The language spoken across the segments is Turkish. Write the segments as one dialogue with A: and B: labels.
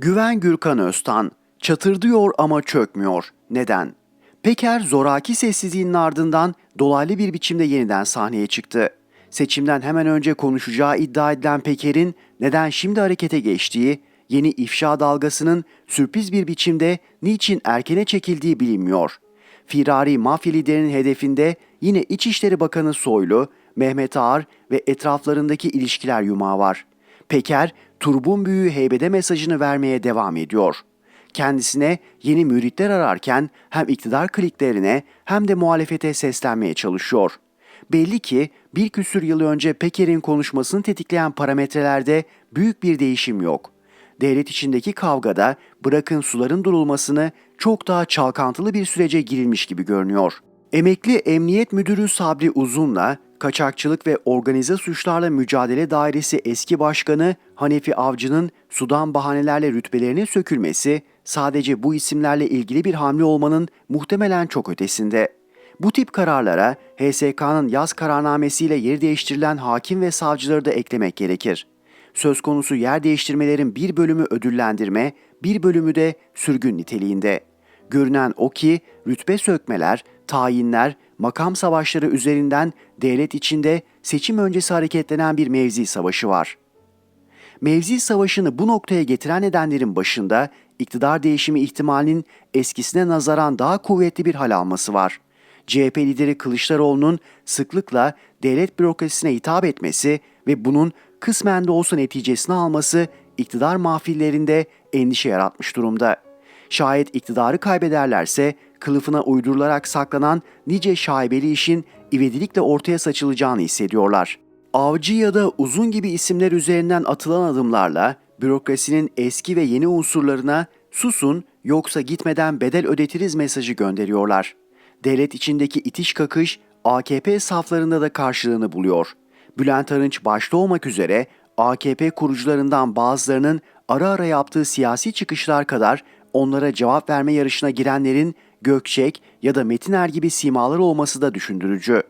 A: Güven Gürkan Öztan, çatırdıyor ama çökmüyor. Neden? Peker zoraki sessizliğinin ardından dolaylı bir biçimde yeniden sahneye çıktı. Seçimden hemen önce konuşacağı iddia edilen Peker'in neden şimdi harekete geçtiği, yeni ifşa dalgasının sürpriz bir biçimde niçin erkene çekildiği bilinmiyor. Firari mafya liderinin hedefinde yine İçişleri Bakanı Soylu, Mehmet Ağar ve etraflarındaki ilişkiler yumağı var. Peker, turbun büyüğü heybede mesajını vermeye devam ediyor. Kendisine yeni müritler ararken hem iktidar kliklerine hem de muhalefete seslenmeye çalışıyor. Belli ki bir küsür yıl önce Peker'in konuşmasını tetikleyen parametrelerde büyük bir değişim yok. Devlet içindeki kavgada bırakın suların durulmasını çok daha çalkantılı bir sürece girilmiş gibi görünüyor. Emekli Emniyet Müdürü Sabri Uzun'la Kaçakçılık ve Organize Suçlarla Mücadele Dairesi eski başkanı Hanefi Avcı'nın sudan bahanelerle rütbelerine sökülmesi sadece bu isimlerle ilgili bir hamle olmanın muhtemelen çok ötesinde. Bu tip kararlara HSK'nın yaz kararnamesiyle yeri değiştirilen hakim ve savcıları da eklemek gerekir. Söz konusu yer değiştirmelerin bir bölümü ödüllendirme, bir bölümü de sürgün niteliğinde. Görünen o ki rütbe sökmeler, tayinler, makam savaşları üzerinden devlet içinde seçim öncesi hareketlenen bir mevzi savaşı var. Mevzi savaşını bu noktaya getiren nedenlerin başında iktidar değişimi ihtimalinin eskisine nazaran daha kuvvetli bir hal alması var. CHP lideri Kılıçdaroğlu'nun sıklıkla devlet bürokrasisine hitap etmesi ve bunun kısmen de olsa neticesini alması iktidar mahfillerinde endişe yaratmış durumda. Şayet iktidarı kaybederlerse kılıfına uydurularak saklanan nice şaibeli işin ivedilikle ortaya saçılacağını hissediyorlar. Avcı ya da Uzun gibi isimler üzerinden atılan adımlarla bürokrasinin eski ve yeni unsurlarına susun yoksa gitmeden bedel ödetiriz mesajı gönderiyorlar. Devlet içindeki itiş kakış AKP saflarında da karşılığını buluyor. Bülent Arınç başta olmak üzere AKP kurucularından bazılarının ara ara yaptığı siyasi çıkışlar kadar onlara cevap verme yarışına girenlerin Gökçek ya da Metiner gibi simalar olması da düşündürücü.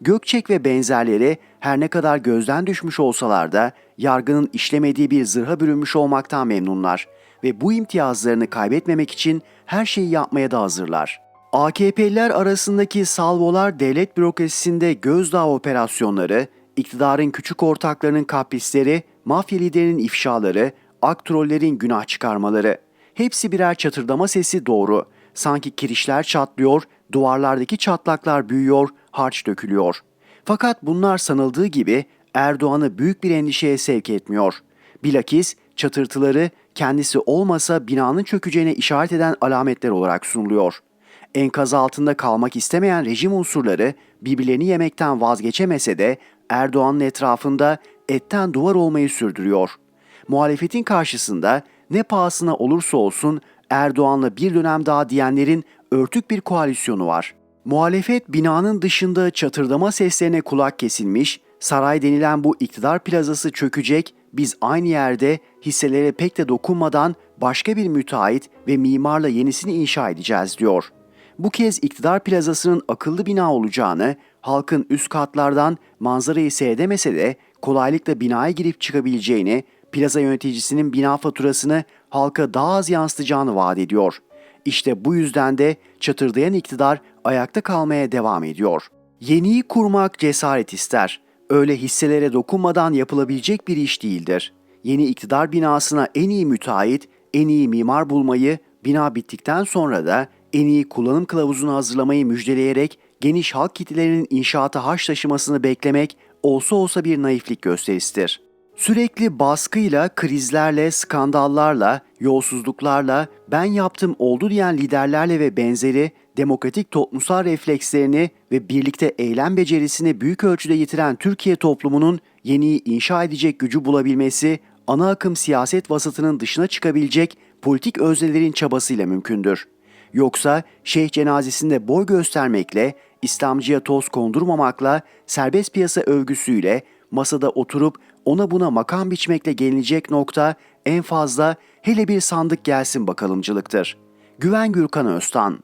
A: Gökçek ve benzerleri her ne kadar gözden düşmüş olsalar da yargının işlemediği bir zırha bürünmüş olmaktan memnunlar ve bu imtiyazlarını kaybetmemek için her şeyi yapmaya da hazırlar. AKP'liler arasındaki salvolar devlet bürokrasisinde gözdağı operasyonları, iktidarın küçük ortaklarının kaprisleri, mafya liderinin ifşaları, aktrollerin günah çıkarmaları. Hepsi birer çatırdama sesi doğru. Sanki kirişler çatlıyor, duvarlardaki çatlaklar büyüyor, harç dökülüyor. Fakat bunlar sanıldığı gibi Erdoğan'ı büyük bir endişeye sevk etmiyor. Bilakis çatırtıları kendisi olmasa binanın çökeceğine işaret eden alametler olarak sunuluyor. Enkaz altında kalmak istemeyen rejim unsurları birbirlerini yemekten vazgeçemese de Erdoğan'ın etrafında etten duvar olmayı sürdürüyor. Muhalefetin karşısında ne pahasına olursa olsun Erdoğan'la bir dönem daha diyenlerin örtük bir koalisyonu var. Muhalefet binanın dışında çatırdama seslerine kulak kesilmiş, saray denilen bu iktidar plazası çökecek, biz aynı yerde hisselere pek de dokunmadan başka bir müteahhit ve mimarla yenisini inşa edeceğiz diyor. Bu kez iktidar plazasının akıllı bina olacağını, halkın üst katlardan manzarayı seyredemese de kolaylıkla binaya girip çıkabileceğini, plaza yöneticisinin bina faturasını halka daha az yansıtacağını vaat ediyor. İşte bu yüzden de çatırdayan iktidar ayakta kalmaya devam ediyor. Yeniyi kurmak cesaret ister. Öyle hisselere dokunmadan yapılabilecek bir iş değildir. Yeni iktidar binasına en iyi müteahhit, en iyi mimar bulmayı, bina bittikten sonra da en iyi kullanım kılavuzunu hazırlamayı müjdeleyerek geniş halk kitlelerinin inşaata haş taşımasını beklemek olsa olsa bir naiflik gösterisidir. Sürekli baskıyla, krizlerle, skandallarla, yolsuzluklarla, ben yaptım oldu diyen liderlerle ve benzeri demokratik toplumsal reflekslerini ve birlikte eylem becerisini büyük ölçüde yitiren Türkiye toplumunun yeniyi inşa edecek gücü bulabilmesi, ana akım siyaset vasatının dışına çıkabilecek politik öznelerin çabasıyla mümkündür. Yoksa şeyh cenazesinde boy göstermekle, İslamcıya toz kondurmamakla, serbest piyasa övgüsüyle masada oturup ona buna makam biçmekle gelinecek nokta en fazla hele bir sandık gelsin bakalımcılıktır. Güven Gürkan Öztan